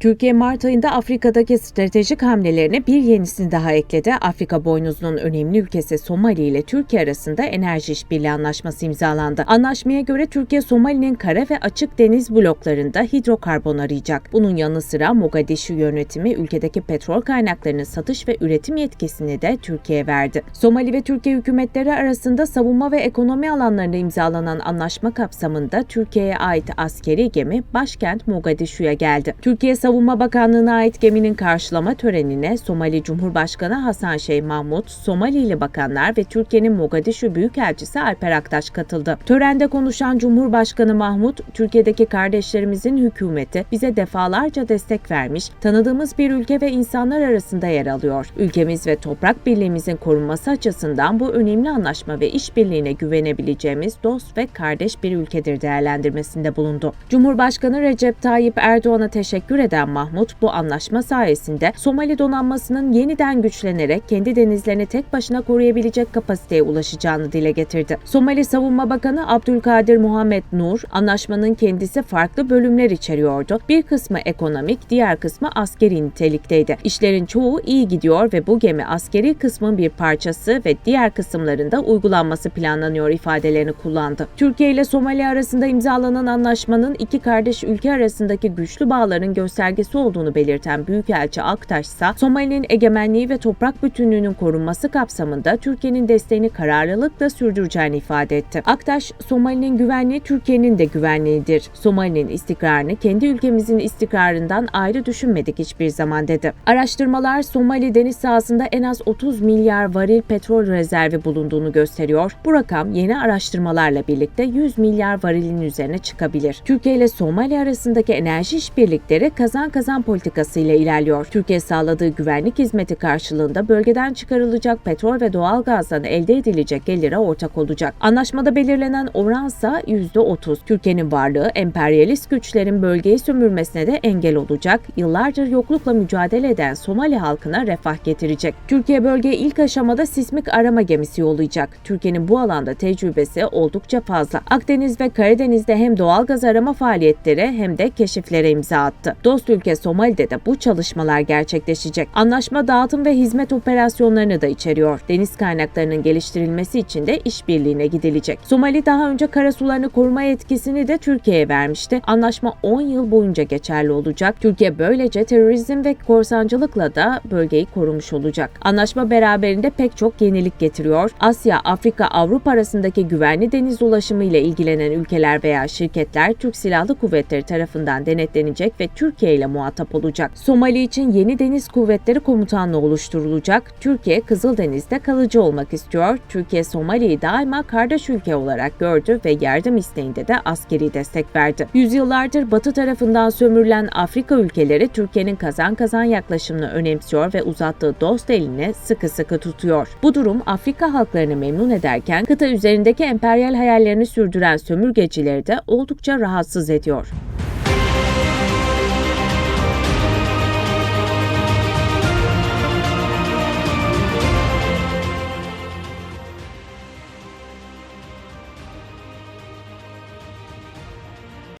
Türkiye Mart ayında Afrika'daki stratejik hamlelerine bir yenisini daha ekledi. Afrika boynuzunun önemli ülkesi Somali ile Türkiye arasında enerji işbirliği anlaşması imzalandı. Anlaşmaya göre Türkiye Somali'nin kara ve açık deniz bloklarında hidrokarbon arayacak. Bunun yanı sıra Mogadishu yönetimi ülkedeki petrol kaynaklarının satış ve üretim yetkisini de Türkiye'ye verdi. Somali ve Türkiye hükümetleri arasında savunma ve ekonomi alanlarında imzalanan anlaşma kapsamında Türkiye'ye ait askeri gemi başkent Mogadishu'ya geldi. Türkiye Savunma Bakanlığı'na ait geminin karşılama törenine Somali Cumhurbaşkanı Hasan Şeyh Mahmut, Somalili bakanlar ve Türkiye'nin Mogadishu Büyükelçisi Alper Aktaş katıldı. Törende konuşan Cumhurbaşkanı Mahmut, Türkiye'deki kardeşlerimizin hükümeti bize defalarca destek vermiş, tanıdığımız bir ülke ve insanlar arasında yer alıyor. Ülkemiz ve toprak birliğimizin korunması açısından bu önemli anlaşma ve işbirliğine güvenebileceğimiz dost ve kardeş bir ülkedir değerlendirmesinde bulundu. Cumhurbaşkanı Recep Tayyip Erdoğan'a teşekkür eden Mahmut bu anlaşma sayesinde Somali donanmasının yeniden güçlenerek kendi denizlerini tek başına koruyabilecek kapasiteye ulaşacağını dile getirdi. Somali Savunma Bakanı Abdülkadir Muhammed Nur, anlaşmanın kendisi farklı bölümler içeriyordu. Bir kısmı ekonomik, diğer kısmı askeri nitelikteydi. İşlerin çoğu iyi gidiyor ve bu gemi askeri kısmın bir parçası ve diğer kısımlarında uygulanması planlanıyor ifadelerini kullandı. Türkiye ile Somali arasında imzalanan anlaşmanın iki kardeş ülke arasındaki güçlü bağların göstergesi olduğunu belirten Büyükelçi Aktaş ise Somali'nin egemenliği ve toprak bütünlüğünün korunması kapsamında Türkiye'nin desteğini kararlılıkla sürdüreceğini ifade etti. Aktaş, Somali'nin güvenliği Türkiye'nin de güvenliğidir. Somali'nin istikrarını kendi ülkemizin istikrarından ayrı düşünmedik hiçbir zaman dedi. Araştırmalar Somali deniz sahasında en az 30 milyar varil petrol rezervi bulunduğunu gösteriyor. Bu rakam yeni araştırmalarla birlikte 100 milyar varilin üzerine çıkabilir. Türkiye ile Somali arasındaki enerji işbirlikleri kazan kazan politikası ile ilerliyor. Türkiye sağladığı güvenlik hizmeti karşılığında bölgeden çıkarılacak petrol ve doğal gazdan elde edilecek gelire ortak olacak. Anlaşmada belirlenen oransa %30. Türkiye'nin varlığı emperyalist güçlerin bölgeyi sömürmesine de engel olacak. Yıllardır yoklukla mücadele eden Somali halkına refah getirecek. Türkiye bölgeye ilk aşamada sismik arama gemisi yollayacak. Türkiye'nin bu alanda tecrübesi oldukça fazla. Akdeniz ve Karadeniz'de hem doğal gaz arama faaliyetleri hem de keşiflere imza attı. Dost ülke Somali'de de bu çalışmalar gerçekleşecek. Anlaşma dağıtım ve hizmet operasyonlarını da içeriyor. Deniz kaynaklarının geliştirilmesi için de işbirliğine gidilecek. Somali daha önce karasularını koruma yetkisini de Türkiye'ye vermişti. Anlaşma 10 yıl boyunca geçerli olacak. Türkiye böylece terörizm ve korsancılıkla da bölgeyi korumuş olacak. Anlaşma beraberinde pek çok yenilik getiriyor. Asya, Afrika, Avrupa arasındaki güvenli deniz ulaşımı ile ilgilenen ülkeler veya şirketler Türk Silahlı Kuvvetleri tarafından denetlenecek ve Türkiye ile muhatap olacak. Somali için yeni deniz kuvvetleri komutanlığı oluşturulacak. Türkiye Kızıldeniz'de kalıcı olmak istiyor. Türkiye Somali'yi daima kardeş ülke olarak gördü ve yardım isteğinde de askeri destek verdi. Yüzyıllardır Batı tarafından sömürülen Afrika ülkeleri Türkiye'nin kazan kazan yaklaşımını önemsiyor ve uzattığı dost elini sıkı sıkı tutuyor. Bu durum Afrika halklarını memnun ederken kıta üzerindeki emperyal hayallerini sürdüren sömürgecileri de oldukça rahatsız ediyor.